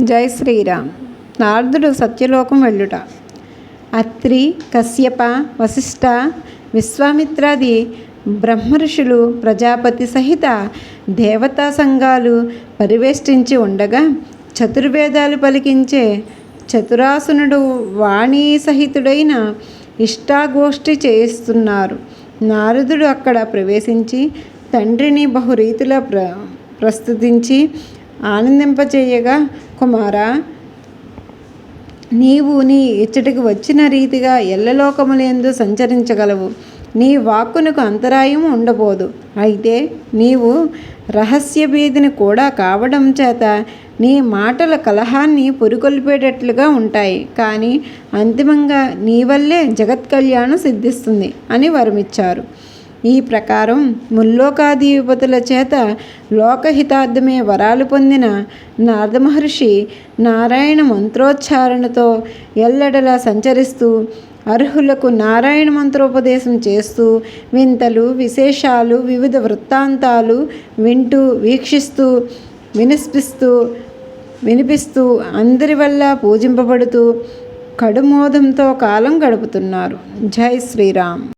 జై శ్రీరామ్. నారదుడు సత్యలోకం వెళ్ళుట. అత్రి కశ్యప వశిష్ఠ విశ్వామిత్రాది బ్రహ్మర్షులు ప్రజాపతి సహిత దేవతా సంఘాలు పరివేష్టించి ఉండగా చతుర్వేదాలు పలికించే చతురాసునుడు వాణీ సహితుడైన ఇష్టాగోష్ఠి చేయిస్తున్నారు. నారదుడు అక్కడ ప్రవేశించి తండ్రిని బహురీతిలో ప్ర ప్రస్తుతించి ఆనందింపచేయగా కుమారా నీవు నీ ఇచ్చటికి వచ్చిన రీతిగా ఎల్లలోకములందు సంచరించగలవు. నీ వాక్కునకు అంతరాయం ఉండబోదు. అయితే నీవు రహస్య భేదిని కూడా కావడం చేత నీ మాటల కలహాన్ని పురికొల్పేటట్లుగా ఉంటాయి. కానీ అంతిమంగా నీ వల్లే జగత్ కళ్యాణం సిద్ధిస్తుంది అని వరమిచ్చారు. ఈ ప్రకారం ముల్లోకాధిపతుల చేత లోకహితార్థమే వరాలు పొందిన నారద మహర్షి నారాయణ మంత్రోచ్చారణతో ఎల్లడలా సంచరిస్తూ అర్హులకు నారాయణ మంత్రోపదేశం చేస్తూ వింతలు విశేషాలు వివిధ వృత్తాంతాలు వింటూ వీక్షిస్తూ వినిపిస్తూ వినిపిస్తూ అందరి వల్ల పూజింపబడుతూ కడుమోదంతో కాలం గడుపుతున్నారు. జై శ్రీరామ్.